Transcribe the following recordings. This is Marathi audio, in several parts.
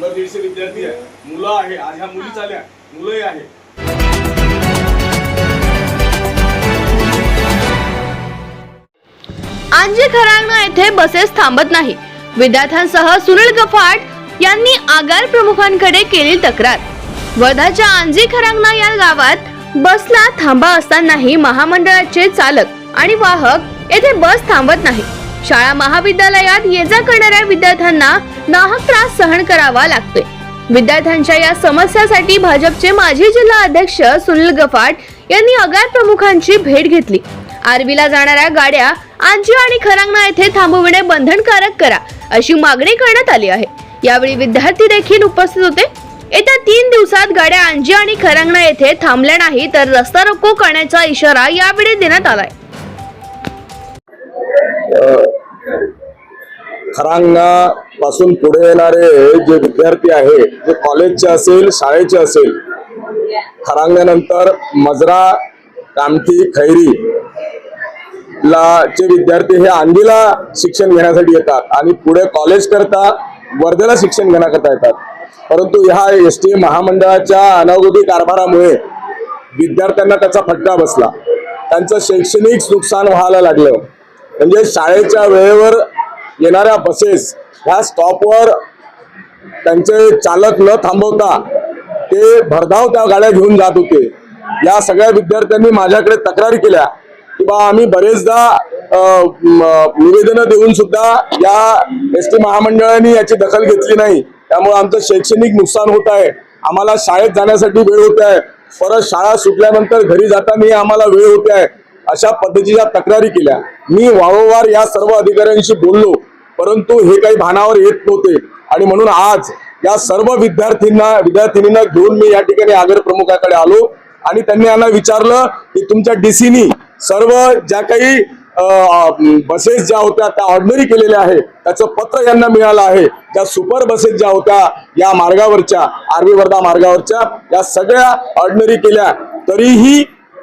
शंभर दीडशे विद्यार्थी आहे. मुलं आहे. आज ह्या मुली चाल्या मुलंही आहे. आंजी खरांगणा येथे बसेस थांबत नाही. विद्यार्थ्यांसह सुनील गफाट यांनी आगार प्रमुखांकडे केली तक्रार. वर्धाच्या आंजी खरांगणा या गावात बसला थांबा असतानाही महामंडळाचे चालक आणि वाहक येथे बस थांबत नाही. शाळा महाविद्यालयात ये जा करणाऱ्या विद्यार्थ्यांना नाहक त्रास सहन करावा लागतोय. विद्यार्थ्यांच्या या समस्यासाठी भाजपचे माजी जिल्हा अध्यक्ष सुनील गफाट यांनी आगार प्रमुखांची भेट घेतली. आरवीला जाणाऱ्या गाड्या आंजी आणि खरांगणा येथे थांबविणे बंधनकारक करा अशी मागणी करण्यात आली आहे. यावेळी विद्यार्थी देखील उपस्थित होते. येत्या तीन दिवसात गाड्या आंजी आणि खरांगणा येथे थांबल्या नाही तर रस्ता रोको करण्याचा इशारा यावेळी देण्यात आलाय. खरांगणा पासून पुढे येणारे जे विद्यार्थी आहे जे कॉलेजचे असेल शाळेचे असेल खरांगण्यानंतर मजरा कामठी खैरी ला चे विद्यार्थी हे आंदीला शिक्षण घेण्यासाठी येतात आणि पुढे कॉलेज करता वर्धेला शिक्षण घेण्याकरता येतात. परंतु ह्या एस टी महामंडळाच्या अनागोदी कारभारामुळे विद्यार्थ्यांना त्याचा फटका बसला. त्यांचं शैक्षणिक नुकसान व्हायला लागलं. म्हणजे शाळेच्या वेळेवर येणाऱ्या बसेस ह्या स्टॉपवर त्यांचे चालक न थांबवता ते भरधाव त्या गाड्या घेऊन जात होते. या सगळ्या विद्यार्थ्यांनी माझ्याकडे तक्रारी केल्या की बा आम्ही बरेचदा निवेदनं देऊन सुद्धा या एस टी महामंडळाने याची दखल घेतली नाही. त्यामुळे आमचं शैक्षणिक नुकसान होत आहे. आम्हाला शाळेत जाण्यासाठी वेळ होत आहे. परत शाळा सुटल्यानंतर घरी जाताना आम्हाला वेळ होत आहे. अशा पद्धतीच्या तक्रारी केल्या. मी वारंवार या सर्व अधिकाऱ्यांशी बोललो परंतु हे काही भानावर येत नव्हते. आणि म्हणून आज या सर्व विद्यार्थ्यांना विद्यार्थिनींना घेऊन मी या ठिकाणी आगर प्रमुखाकडे आलो आणि त्यांनी यांना विचारलं की तुमच्या डीसीनी सर्व ज्या काही बसेस ज्या होत्या त्या ऑर्डनरी केलेल्या आहे त्याचं पत्र यांना मिळालं आहे. त्या सुपर बसेस ज्या होत्या या मार्गावरच्या आर्वी वर्धा मार्गावरच्या या सगळ्या ऑर्डनरी केल्या. तरीही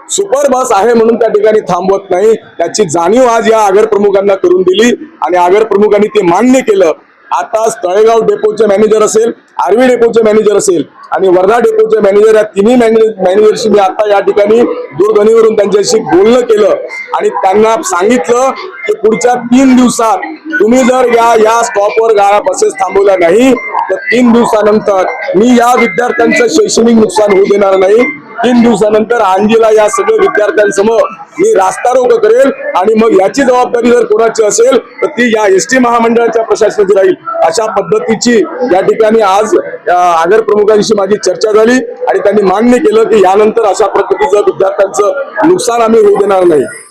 सुपर बस आहे म्हणून त्या ठिकाणी थांबवत नाही. त्याची जाणीव आज या आगर प्रमुखांना करून दिली आणि आगर प्रमुखांनी ते मान्य केलं. आता तळेगाव डेपोचे मॅनेजर असेल आर्वी डेपोचे मॅनेजर असेल आणि वर्धा डेपोचे मॅनेजर या तिन्ही मॅनेजरशी मी आता या ठिकाणी दूरध्वनीवरून त्यांच्याशी बोलणं केलं आणि त्यांना सांगितलं की पुढच्या तीन दिवसात तुम्ही जर या या स्टॉपवर गाड्या बसेस थांबवल्या नाही तर तीन दिवसानंतर मी या विद्यार्थ्यांचं शैक्षणिक नुकसान होऊ देणार नाही. तीन दिवसानंतर अंजीला या सगळ्या विद्यार्थ्यांसमोर मी रास्तारोग करेल आणि मग याची जबाबदारी जर कोणाची असेल तर ती या एस टी महामंडळाच्या प्रशासनाची राहील. अशा पद्धतीची या ठिकाणी आज आगर प्रमुखांशी माझी चर्चा झाली आणि त्यांनी मान्य केलं की यानंतर अशा पद्धतीचं विद्यार्थ्यांचं नुकसान आम्ही होऊ देणार नाही.